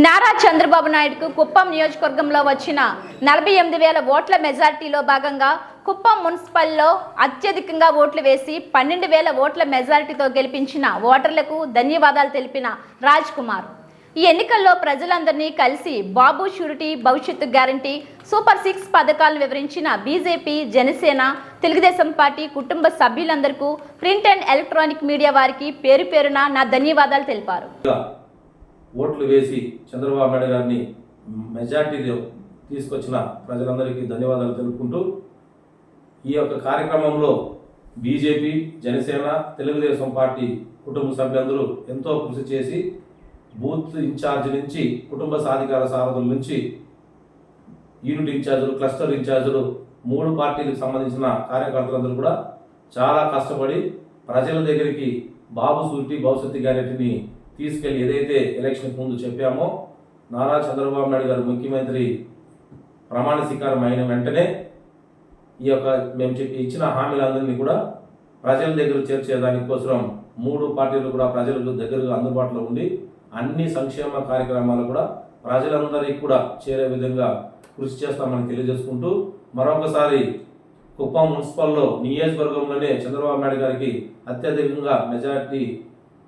నారా చంద్రబాబు నాయుడుకు కుప్పం నియోజకవర్గంలో వచ్చిన నలభై ఎనిమిది వేల ఓట్ల మెజార్టీలో భాగంగా కుప్పం మున్సిపల్లో అత్యధికంగా ఓట్లు వేసి పన్నెండు వేల ఓట్ల మెజారిటీతో గెలిపించిన ఓటర్లకు ధన్యవాదాలు తెలిపిన రాజ్ కుమార్. ఈ ఎన్నికల్లో ప్రజలందరినీ కలిసి బాబు షూరిటీ భవిష్యత్తు గ్యారంటీ సూపర్ సిక్స్ పథకాలను వివరించిన బీజేపీ జనసేన తెలుగుదేశం పార్టీ కుటుంబ సభ్యులందరికీ ప్రింట్ అండ్ ఎలక్ట్రానిక్ మీడియా వారికి పేరు పేరున నా ధన్యవాదాలు తెలిపారు. ఓట్లు వేసి చంద్రబాబు నాయుడు గారిని మెజార్టీలో తీసుకొచ్చిన ప్రజలందరికీ ధన్యవాదాలు తెలుపుకుంటూ ఈ యొక్క కార్యక్రమంలో బీజేపీ జనసేన తెలుగుదేశం పార్టీ కుటుంబ సభ్యులందరూ ఎంతో కృషి చేసి బూత్ ఇన్ఛార్జ్ నుంచి కుటుంబ సాధికార సారథుల నుంచి యూనిట్ ఇన్ఛార్జులు క్లస్టర్ ఇన్ఛార్జులు మూడు పార్టీలకు సంబంధించిన కార్యకర్తలందరూ కూడా చాలా కష్టపడి ప్రజల దగ్గరికి బాబు సూటి భవిష్యత్తు గ్యారెంటీని తీసుకెళ్ళి ఏదైతే ఎలక్షన్ ముందు చెప్పామో నారా చంద్రబాబు నాయుడు గారు ముఖ్యమంత్రి ప్రమాణ స్వీకారం అయిన వెంటనే ఈ యొక్క మేము చెప్పి ఇచ్చిన హామీలందరినీ కూడా ప్రజల దగ్గర చేర్చే దానికోసం మూడు పార్టీలు కూడా ప్రజలకు దగ్గరగా అందుబాటులో ఉండి అన్ని సంక్షేమ కార్యక్రమాలు కూడా ప్రజలందరికీ కూడా చేరే విధంగా కృషి చేస్తామని తెలియజేసుకుంటూ మరొకసారి కుప్పం మున్సిపల్లో నియోజకవర్గంలోనే చంద్రబాబు నాయుడు గారికి అత్యధికంగా మెజారిటీ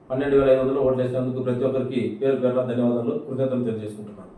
పన్నెండు వేల ఐదు వందలు ఓట్లు వేసినందుకు ప్రతి ఒక్కరికి పేరు పేరున ధన్యవాదాలు కృతజ్ఞతలు తెలియజేసుకుంటున్నాను.